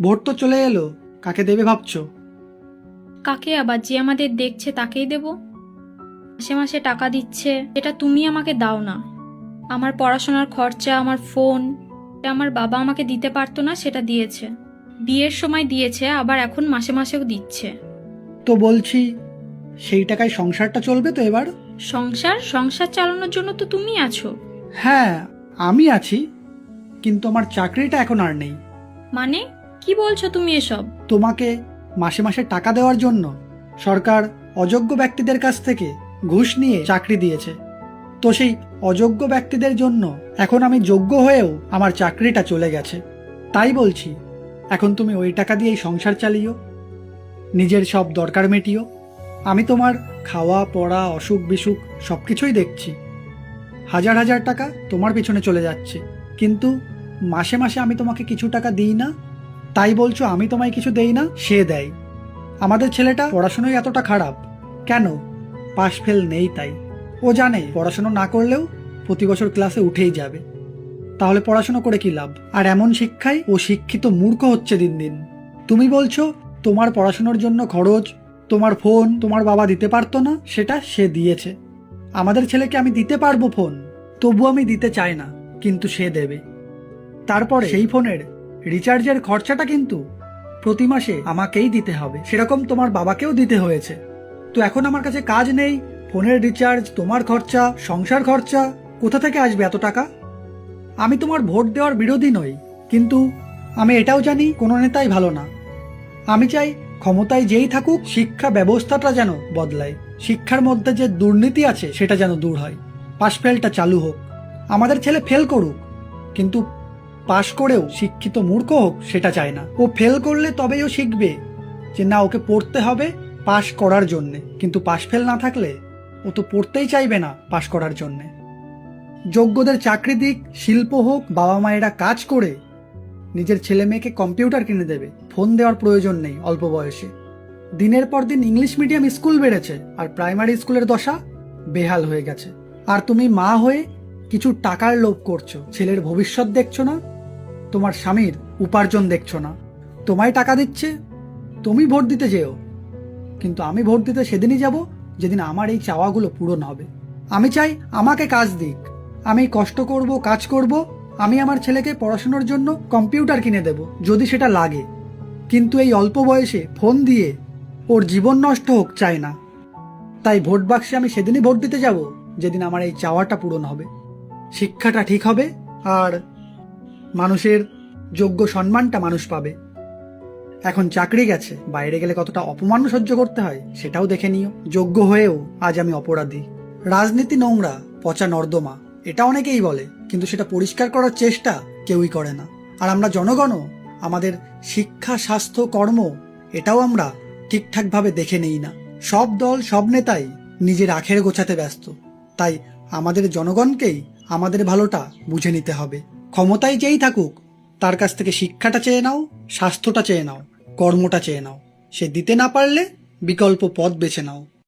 Vote তো চলে এলো কাকে দেবে ভাবছ? কাকে আবার যে আমাদের দেখছে তাকেই দেব? মাসে মাসে টাকা দিচ্ছে এটা তুমি আমাকে দাও না। আমার পড়াশোনার খরচা আমার ফোন এটা আমার বাবা আমাকে দিতে পারতো না সেটা দিয়েছে। বিয়ের সময় দিয়েছে আবার এখন মাসে মাসেও দিচ্ছে। তো বলছি সেই টাকায় সংসারটা চলবে তো এবার? সংসার? সংসার চালানোর জন্য তো তুমি আছো। হ্যাঁ আমি আছি কিন্তু আমার চাকরিটা এখন আর নেই। মানে? কি বলছো তুমি এসব? তোমাকে মাসে মাসে টাকা দেওয়ার জন্য সরকার অযোগ্য ব্যক্তিদের কাছ থেকে ঘুষ নিয়ে চাকরি দিয়েছে। তো সেই অযোগ্য ব্যক্তিদের জন্য এখন আমি যোগ্য হয়েও আমার চাকরিটা চলে গেছে। তাই বলছি, এখন তুমি ওই টাকা দিয়েই সংসার চালিও, নিজের সব দরকার মেটিও। আমি তোমার খাওয়া, পড়া, অসুখ বিসুখ সব কিছুই দেখছি। হাজার হাজার টাকা তোমার পিছনে চলে যাচ্ছে। কিন্তু মাসে মাসে আমি তোমাকে কিছু টাকা দিই না? তাই বলছো আমি তোমায় কিছু দেই না? সে দেয়। আমাদের ছেলেটা পড়াশোনায় এতটা খারাপ। কেন? পাশ ফেল নেই তাই। ও জানে পড়াশোনা না করলেও প্রতি বছর ক্লাসে উঠেই যাবে। তাহলে পড়াশোনা করে কি লাভ? আর এমন শিক্ষায় ও শিক্ষিত মূর্খ হচ্ছে দিন দিন। তুমি বলছো, তোমার পড়াশোনার জন্য খরচ, তোমার ফোন, তোমার বাবা দিতে পারতো না? সেটা সে দিয়েছে। আমাদের ছেলেকে আমি দিতে পারব ফোন। তবু আমি দিতে চাই না, কিন্তু সে দেবে। তারপরে সেই ফোনের রিচার্জের খরচাটা কিন্তু প্রতি মাসে আমাকেই দিতে হবে। সেরকম তোমার বাবাকেও দিতে হয়েছে। তো এখন আমার কাছে কাজ নেই, ফোনের রিচার্জ, তোমার খরচা, সংসার খরচা, কোথা থেকে আসবে এত টাকা? আমি তোমার ভোট দেওয়ার বিরোধী নই, কিন্তু আমি এটাও জানি কোনো নেতাই ভালো না। আমি চাই ক্ষমতায় যেই থাকুক শিক্ষা ব্যবস্থাটা যেন বদলায়। শিক্ষার মধ্যে যে দুর্নীতি আছে সেটা যেন দূর হয়। পাশ ফেলটা চালু হোক। আমাদের ছেলে ফেল করুক, কিন্তু পাশ করেও শিক্ষিত মূর্খ হোক, সেটা চায় না। ও ফেল করলে তবেই ও শিখবে যে না, ওকে পড়তে হবে পাশ করার জন্যে। কিন্তু পাশ ফেল না থাকলে ও তো পড়তেই চাইবে না পাশ করার জন্যে। যোগ্যদের চাকরি দিক, শিল্প হোক, বাবা মায়েরা কাজ করে নিজের ছেলে মেয়েকে কম্পিউটার কিনে দেবে। ফোন দেওয়ার প্রয়োজন নেই অল্প বয়সে। দিনের পর দিন ইংলিশ মিডিয়াম স্কুল বেড়েছে আর প্রাইমারি স্কুলের দশা বেহাল হয়ে গেছে। আর তুমি মা হয়ে কিছু টাকার লোভ করছ। ছেলের ভবিষ্যৎ দেখছ না? তোমার স্বামীর উপার্জন দেখছ না। তোমায় টাকা দিচ্ছে, তুমি ভোট দিতে যেও। কিন্তু আমি ভোট দিতে সেদিনই যাব, যেদিন আমার এই চাওয়াগুলো পূরণ হবে। আমি চাই আমাকে কাজ দিক। আমি কষ্ট করব, কাজ করব, আমি আমার ছেলেকে পড়াশোনার জন্য কম্পিউটার কিনে দেব, যদি সেটা লাগে। কিন্তু এই অল্প বয়সে ফোন দিয়ে ওর জীবন নষ্ট হোক চায় না। তাই ভোট বাক্সে আমি সেদিনই ভোট দিতে যাব, যেদিন আমার এই চাওয়াটা পূরণ হবে। শিক্ষাটা ঠিক হবে আর মানুষের যোগ্য সম্মানটা মানুষ পাবে। এখন চাকরি গেছে, বাইরে গেলে কতটা অপমান সহ্য করতে হয়, সেটাও দেখে নিও। যোগ্য হয়েও আজ আমি অপরাধী। রাজনীতি নোংরা, পচা নর্দমা, এটা অনেকেই বলে, কিন্তু সেটা পরিষ্কার করার চেষ্টা কেউই করে না। আর আমরা জনগণও, আমাদের শিক্ষা, স্বাস্থ্য, কর্ম, এটাও আমরা ঠিকঠাকভাবে দেখে নেই না। সব দল, সব নেতাই নিজের আখের গোছাতে ব্যস্ত। তাই আমাদের জনগণকেই আমাদের ভালোটা বুঝে নিতে হবে। ক্ষমতায় যেই থাকুক, তার কাছ থেকে শিক্ষাটা চেয়ে নাও, স্বাস্থ্যটা চেয়ে নাও, কর্মটা চেয়ে নাও। সে দিতে না পারলে বিকল্প পথ বেছে নাও।